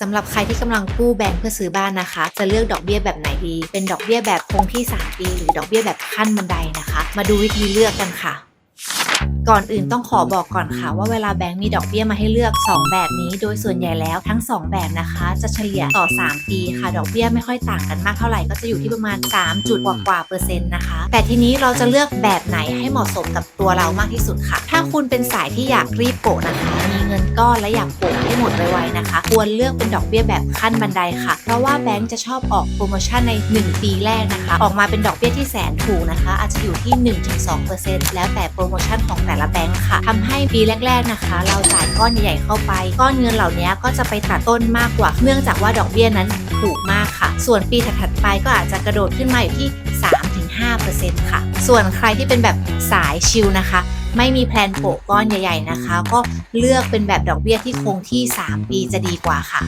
สำหรับใครที่กำลังกู้แบงค์เพื่อซื้อบ้านนะคะ จะเลือกดอกเบี้ยแบบไหนดี เป็นดอกเบี้ยแบบคงที่ 3 ปี หรือดอกเบี้ยแบบขั้นบันไดนะคะ มาดูวิธีเลือกกันค่ะก่อนอื่นต้องขอบอกก่อนค่ะ ว่าเวลาแบงค์มีดอกเบี้ยมาให้เลือก 2 แบบนี้ โดยส่วนใหญ่แล้วทั้ง 2 แบบนะคะ จะเฉลี่ยต่อ 3 ปีค่ะ ดอกเบี้ยไม่ค่อยต่างกันมากเท่าไหร่ก็จะอยู่ที่ประมาณ 3 จุดกว่าๆเปอร์เซ็นต์นะคะ แต่ทีนี้เราจะเลือกแบบไหนให้เหมาะสมกับตัวเรามากที่สุดค่ะ ถ้าคุณเป็นสายที่อยากรีบโปะนะคะ เงินก้อนและอยากโปะให้หมดไวๆนะคะ ควรเลือกเป็นดอกเบี้ยแบบขั้นบันไดค่ะ เพราะว่าแบงก์จะชอบออกโปรโมชั่นใน 1 ปีแรกนะคะ ออกมาเป็นดอกเบี้ยที่แสนถูกนะคะ อาจจะอยู่ที่ 1-2%แล้วแต่โปรโมชั่นของแต่ละแบงก์ค่ะทำให้ปีแรก ๆนะคะ เราจ่ายก้อนใหญ่ๆเข้าไป ก้อนเงินเหล่านี้ก็จะไปตัดต้นมากกว่า เนื่องจากว่าดอกเบี้ยนั้นถูกมากค่ะ ส่วนปีถัดๆไปก็อาจจะกระโดดขึ้นมาอยู่ที่ 3-5%ค่ะ ส่วนใครที่เป็นแบบสายชิลนะคะ ไม่มีแพลนโปะก้อนใหญ่ๆนะคะ ก็เลือกเป็นแบบดอกเบี้ยที่คงที่ 3 ปีจะดีกว่าค่ะ